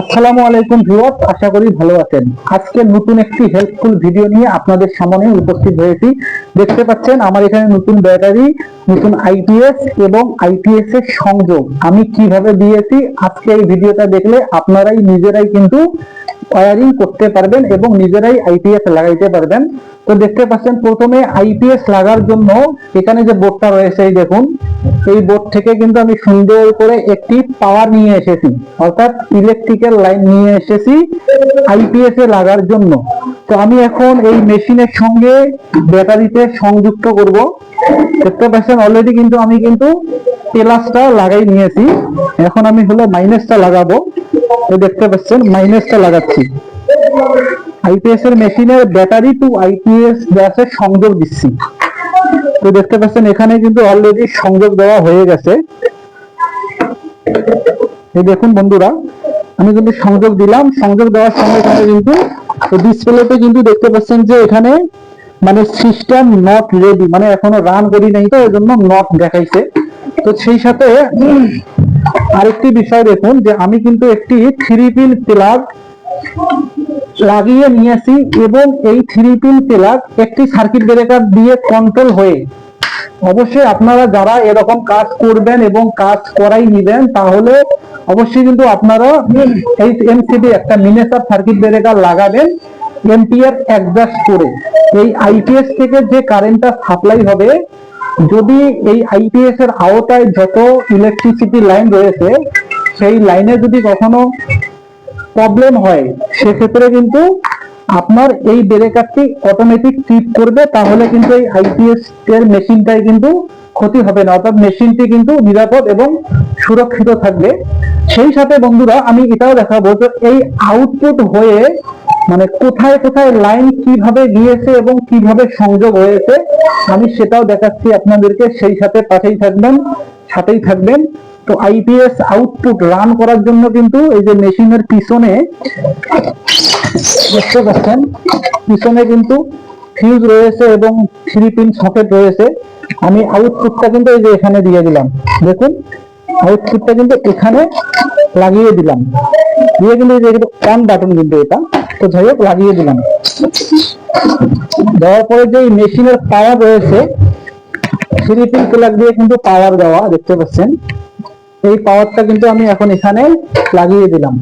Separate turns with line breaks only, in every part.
আসসালামু আলাইকুম আশা করি ভালো আছেন। আজকে নতুন একটি হেল্পফুল ভিডিও নিয়ে আপনাদের সামনে উপস্থিত হয়েছি। দেখতে পাচ্ছেন, আমার এখানে নতুন ব্যাটারি নতুন আইপিএস এবং আইপিএস এর সংযোগ। আমি কীভাবে দিয়েছি, আজকে এই ভিডিওটা দেখলে আপনারাই নিজেরাই কিন্তু ওয়ারিং করতে পারবেন এবং নিজেরাই আইপিএস লাগাইতে পারবেন। তো দেখতে পাচ্ছেন, প্রথমে আইপিএস লাগার জন্য এখানে যে বোর্ডটা রয়েছে, এই দেখুন, এই বোর্ড থেকে কিন্তু আমি সুন্দর করে একটি পাওয়ার নিয়ে এসেছি, অর্থাৎ ইলেকট্রিক্যাল লাইন নিয়ে এসেছি আইপিএস এ লাগার জন্য। তো আমি এখন এই মেশিনের সঙ্গে ব্যাটারিতে সংযুক্ত করব। দেখতে পাচ্ছেন অলরেডি কিন্তু আমি কিন্তু প্লাসটা লাগাই নিয়েছি। এখন আমি হলো মাইনাসটা লাগাবো। দেখতে পাচ্ছেন মাইনাসটা লাগাচ্ছি। আইপিএস এর মেশিনের ব্যাটারি টু আইপিএস গ্যাসের সংযোগ দিচ্ছি। তো দেখতে পাচ্ছেন, এখানে কিন্তু অলরেডি সংযোগ দেওয়া হয়ে গেছে। এই দেখুন বন্ধুরা, আমি কিন্তু সংযোগ দিলাম। সংযোগ দেওয়ার সঙ্গে সঙ্গে কিন্তু ডিসপ্লেতে কিন্তু দেখতে পাচ্ছেন যে এখানে মানে সিস্টেম নট রেডি মানে এখনও রান করি নাই তো এই জন্য নট দেখাইছে। তো সেই সাথে আরেকটি বিষয় দেখুন যে আমি কিন্তু একটি থ্রি পিন প্লাগ লাগিয়ে নিয়েছি এবং এই থ্রি পিন প্লাগ একটি সার্কিট ব্রেকার দিয়ে কন্ট্রোল হয়ে। অবশ্যই আপনারা যারা এরকম কাজ করবেন এবং কাজ করাই নিবেন, তাহলে অবশ্যই কিন্তু আপনারা এই এমসিবি একটা মিনেসার সার্কিট ব্রেকার লাগাবেন এম্পিয়ার অ্যাডজাস্ট করে। এই আইপিএস থেকে যে কারেন্টটা সাপ্লাই হবে যদি এই আইপিএস এর আওতায় যত ইলেকট্রিসিটি লাইন রয়েছে, সেই লাইনে যদি কখনো প্রবলেম হয়, সেক্ষেত্রে কিন্তু আপনার এই ব্রেকারটি অটোমেটিক ট্রিপ করবে, তাহলে কিন্তু এই আইপিএস এর মেশিনটাই কিন্তু ক্ষতি হবে না। অর্থাৎ মেশিনটি কিন্তু নিরাপদ এবং সুরক্ষিত থাকবে। সেই সাথে বন্ধুরা, আমি এটাও দেখাবো যে এই আউটপুট হয়ে মানে কোথায় কোথায় লাইন কীভাবে গিয়েছে এবং কীভাবে সংযোগ হয়েছে, আমি সেটাও দেখাচ্ছি আপনাদেরকে। সেই সাথে পাশেই থাকবেন, সাথেই থাকবেন। তো আইপিএস আউটপুট রান করার জন্য কিন্তু এই যে মেশিনের পিছনে, দেখতে পাচ্ছেন, পিছনে কিন্তু ফিউজ রয়েছে এবং থ্রি পিন সকেট রয়েছে। আমি আউটপুটটা কিন্তু এই যে এখানে দিয়ে দিলাম। দেখুন আউটপুটটা কিন্তু এখানে লাগিয়ে দিলাম। দিয়ে কিন্তু অন বাটন কিন্তু এটা। তো যাই হোক, লাগিয়ে দিলাম। দেওয়ার পরে যে মেশিনের পাওয়ার রয়েছে প্লাগ দিয়ে কিন্তু পাওয়ার দেওয়া, দেখতে পাচ্ছেন? এই পাওয়ারটা কিন্তু আমি এখন এখানে লাগিয়ে দিলাম।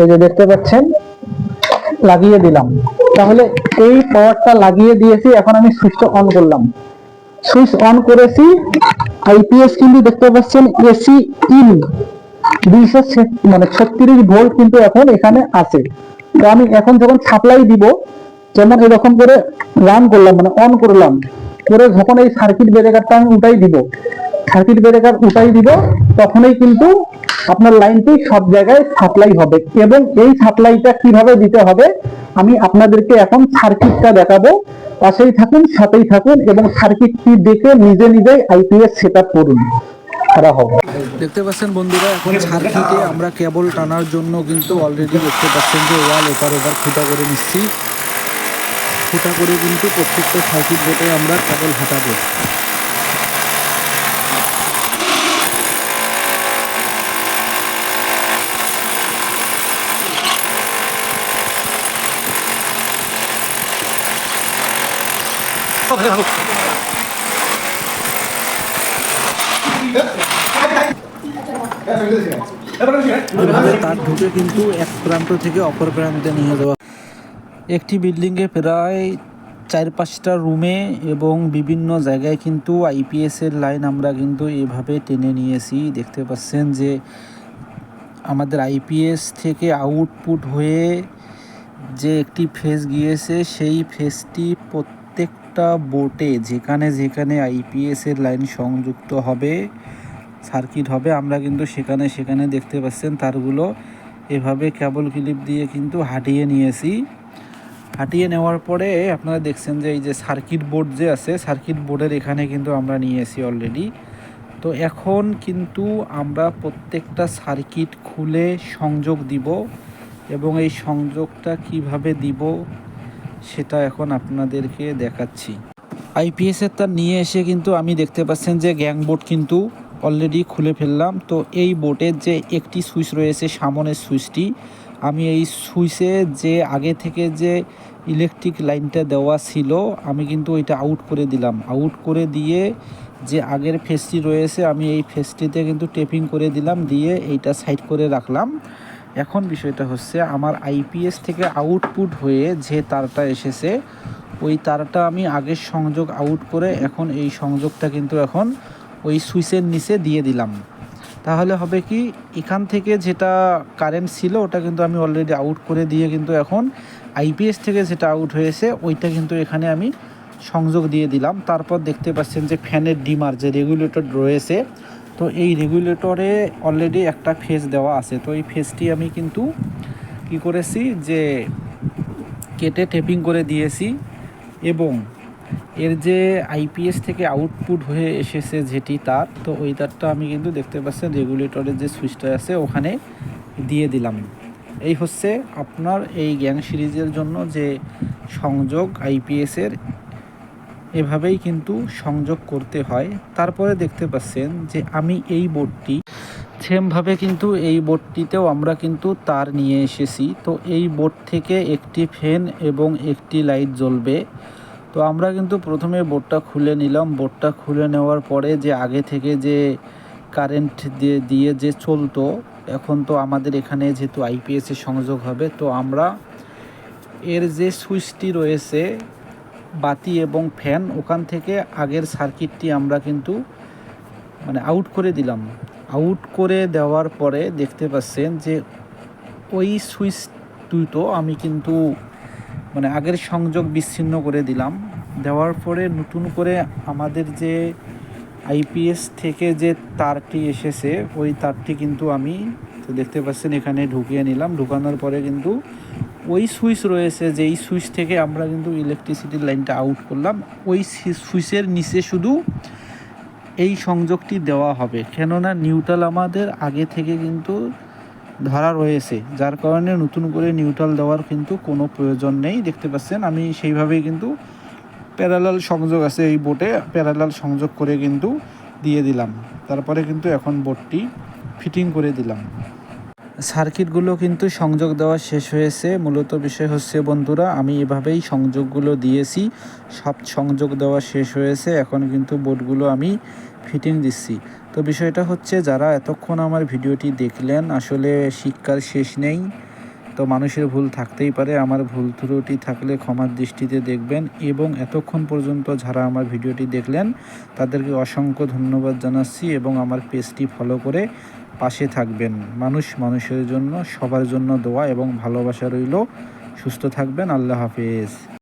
এই যে দেখতে পাচ্ছেন? লাগিয়ে দিলাম। তাহলে এই পাওয়ারটা লাগিয়ে দিয়েছি, এখন আমি সুইচটা অন করলাম। সুইচ অন করেছি। আইপিএস কিন্তু দেখতে পাচ্ছেন এসি ইন দুইশো মানে ছত্রিশ ভোল্ট কিন্তু এখন এখানে আছে। তো আমি এখন যখন সাপ্লাই দিব, যেমন এরকম করে রান করলাম মানে অন করলাম, করে যখন এই সার্কিট ব্রেকারটা আমি উঠাই দিব সার্কিট ব্রেকার উঠাই দিব, তখনই কিন্তু আপনার লাইনটি সব জায়গায় সাপ্লাই হবে। এবং এই সাপ্লাইটা কীভাবে দিতে হবে, আমি আপনাদেরকে এখন সার্কিটটা দেখাবো। পাশেই থাকুন, সাথেই থাকুন এবং সার্কিটটি দেখে নিজে নিজেই আইপিএস সেট আপ করুন
দেখতে পাচ্ছেন বন্ধুরা, এখন সার্কিটে আমরা কেবল টানার জন্য কিন্তু অলরেডি দেখতে পাচ্ছেন যে ওয়াল এপার ওপার ফুটা করে নিচ্ছি। ফুটা করে কিন্তু প্রত্যেকটা সার্কিট বোর্ডে আমরা কেবল হাঁটাবো। তার ঢুকে কিন্তু এক প্রান্ত থেকে অপর প্রান্তে নিয়ে যাওয়া। একটি বিল্ডিংয়ে প্রায় চার পাঁচটা রুমে এবং বিভিন্ন জায়গায় কিন্তু আইপিএস এর লাইন আমরা কিন্তু এভাবে টেনে নিয়েছি। দেখতে পাচ্ছেন যে আমাদের আইপিএস থেকে আউটপুট হয়ে যে একটি ফেজ গিয়েছে, সেই ফেজটি প্রত্যেকটা বোটে যেখানে যেখানে আইপিএসের লাইন সংযুক্ত হবে সার্কিট হবে, আমরা কিন্তু সেখানে সেখানে দেখতে পাচ্ছেন তারগুলো। এভাবে কেবল ক্লিপ দিয়ে কিন্তু হাঁটিয়ে নিয়েছি। হাঁটিয়ে নেওয়ার পরে আপনারা দেখছেন যে এই যে সার্কিট বোর্ড যে আছে সার্কিট বোর্ডের এখানে কিন্তু আমরা নিয়েছি অলরেডি তো এখন কিন্তু আমরা প্রত্যেকটা সার্কিট খুলে সংযোগ দিব এবং এই সংযোগটা কীভাবে দিব সেটা এখন আপনাদেরকে দেখাচ্ছি। আইপিএসের তার নিয়ে এসে কিন্তু আমি দেখতে পাচ্ছেন যে গ্যাং বোর্ড কিন্তু অলরেডি খুলে ফেললাম। তো এই বোটের যে একটি সুইচ রয়েছে, সামনের সুইচটি, আমি এই সুইচে যে আগে থেকে যে ইলেকট্রিক লাইনটা দেওয়া ছিল, আমি কিন্তু ওইটা আউট করে দিলাম। আউট করে দিয়ে যে আগের ফেসটি রয়েছে, আমি এই ফেসটিতে কিন্তু টেপিং করে দিলাম, দিয়ে এইটা সাইড করে রাখলাম। এখন বিষয়টা হচ্ছে আমার আইপিএস থেকে আউটপুট হয়ে যে তারটা এসেছে, ওই তারটা আমি আগের সংযোগ আউট করে এখন এই সংযোগটা কিন্তু এখন ওই সুইচের নিচে দিয়ে দিলাম। তাহলে হবে কি, এখান থেকে যেটা কারেন্ট ছিল ওটা কিন্তু আমি অলরেডি আউট করে দিয়ে কিন্তু এখন আইপিএস থেকে যেটা আউট হয়েছে, ওইটা কিন্তু এখানে আমি সংযোগ দিয়ে দিলাম। তারপর দেখতে পাচ্ছেন যে ফ্যানের ডিমার, যে রেগুলেটর রয়েছে তো এই রেগুলেটরে অলরেডি একটা ফেজ দেওয়া আছে। তো এই ফেজটি আমি কিন্তু কি করেছি যে কেটে টেপিং করে দিয়েছি এবং এর যে আইপিএস থেকে আউটপুট হয়ে এসেছে যেটি তার, তো ওই তারটা আমি কিন্তু দেখতে পাচ্ছেন রেগুলেটরের যে সুইচটা আছে ওখানে দিয়ে দিলাম। এই হচ্ছে আপনার এই গ্যাং সিরিজের জন্য যে সংযোগ আইপিএসের এভাবেই কিন্তু সংযোগ করতে হয়। তারপরে দেখতে পাচ্ছেন যে আমি এই বোর্ডটি, সেমভাবে কিন্তু এই বোর্ডটিতেও আমরা কিন্তু তার নিয়ে এসেছি। তো এই বোর্ড থেকে একটি ফ্যান এবং একটি লাইট জ্বলবে। তো আমরা কিন্তু প্রথমে বোর্ডটা খুলে নিলাম। বোর্ডটা খুলে নেওয়ার পরে যে আগে থেকে যে কারেন্ট দিয়ে দিয়ে যে চলতো, এখন তো আমাদের এখানে যেহেতু আইপিএসের সংযোগ হবে, তো আমরা এর যে সুইচটি রয়েছে বাতি এবং ফ্যান ওখান থেকে আগের সার্কিটটি আমরা কিন্তু মানে আউট করে দিলাম। আউট করে দেওয়ার পরে দেখতে পাচ্ছেন যে ওই সুইচ দুটো আমি কিন্তু মানে আগের সংযোগ বিচ্ছিন্ন করে দিলাম। দেওয়ার পরে নতুন করে আমাদের যে আইপিএস থেকে যে তারটি এসেছে, ওই তারটি কিন্তু আমি দেখতে পাচ্ছেন এখানে ঢুকিয়ে নিলাম। ঢুকানোর পরে কিন্তু ওই সুইচ রয়েছে যে এই সুইচ থেকে আমরা কিন্তু ইলেকট্রিসিটির লাইনটা আউট করলাম। ওই সুইচের নিচে শুধু এই সংযোগটি দেওয়া হবে। কেননা নিউট্রাল আমাদের আগে থেকে কিন্তু ধরা রয়েছে। যার কারণে নতুন করে নিউট্রাল দেওয়ার কিন্তু কোনো প্রয়োজন নেই। দেখতে পাচ্ছেন, আমি সেইভাবেই কিন্তু প্যারালাল সংযোগ আছে এই বোটে প্যারালাল সংযোগ করে কিন্তু দিয়ে দিলাম। তারপরে কিন্তু এখন বোটটি ফিটিং করে দিলাম। সার্কিটগুলো কিন্তু সংযোগ দেওয়া শেষ হয়েছে। মূলত বিষয় হচ্ছে, বন্ধুরা, আমি এভাবেই সংযোগগুলো দিয়েছি। সব সংযোগ দেওয়া শেষ হয়েছে। এখন কিন্তু বোর্ডগুলো আমি ফিটিং দিচ্ছি। তো বিষয়টা হচ্ছে, যারা এতক্ষণ আমার ভিডিওটি দেখলেন, আসলে শিক্ষার শেষ নেই। তো মানুষের ভুল থাকতেই পারে। আমার ভুল ত্রুটি থাকলে ক্ষমার দৃষ্টিতে দেখবেন এবং এতক্ষণ পর্যন্ত যারা আমার ভিডিওটি দেখলেন, তাদেরকে অসংখ্য ধন্যবাদ জানাচ্ছি এবং আমার পেজটি ফলো করে পাশে থাকবেন। মানুষ মানুষের জন্য, সবার জন্য দোয়া এবং ভালোবাসা রইল। সুস্থ থাকবেন। আল্লাহ হাফেজ।